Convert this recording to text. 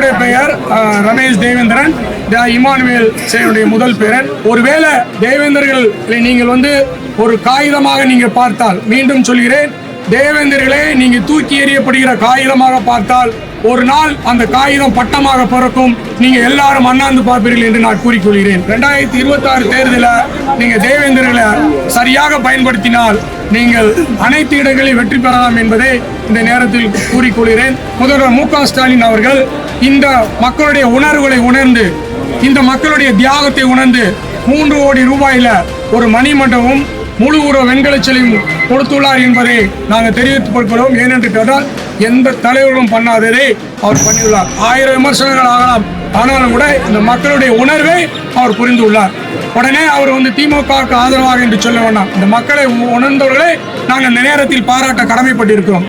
பெயர் ரமேஷ் இமானுவேல் சேனுடைய முதல் பேரன். ஒருவேளை தேவேந்தர்கள் நீங்கள் வந்து ஒரு காகிதமாக நீங்க பார்த்தால் மீண்டும் சொல்கிறேன் தேவேந்தர்களே நீங்க தூக்கி எறியப்படுகிற காகிதமாக பார்த்தால் ஒரு நாள் அந்த காகிதம் பட்டமாக பிறக்கும். நீங்க எல்லாரும் அண்ணாந்து பார்ப்பீர்கள் என்று நான் கூறிக்கொள்கிறேன். ரெண்டாயிரத்தி இருபத்தி ஆறு தேர்தலில் நீங்க தேவேந்திரர்களை சரியாக பயன்படுத்தினால் நீங்கள் அனைத்து இடங்களில் வெற்றி பெறலாம் என்பதை இந்த நேரத்தில் கூறிக்கொள்கிறேன். முதல்வர் மு க ஸ்டாலின் அவர்கள் இந்த மக்களுடைய உணர்வுகளை உணர்ந்து இந்த மக்களுடைய தியாகத்தை உணர்ந்து மூன்று கோடி ரூபாயில ஒரு மணிமண்டபம் முழு உருவ வெண்கலச் சிலையும் கொடுத்துள்ளார் என்பதை நாங்கள் தெரிவித்துக் கொள்கிறோம். ஏனென்று கேட்டால் எந்த தலைவர்களும் பண்ணாததை அவர் பண்ணியுள்ளார். ஆயிரம் விமர்சனங்கள் ஆகலாம். ஆனாலும் கூட இந்த மக்களுடைய உணர்வை அவர் புரிந்துள்ளார். உடனே அவர் வந்து திமுகவுக்கு ஆதரவாக என்று சொல்ல வேண்டாம். இந்த மக்களை உணர்ந்தவர்களை நாங்கள் இந்த நேரத்தில் பாராட்ட கடமைப்பட்டிருக்கிறோம்.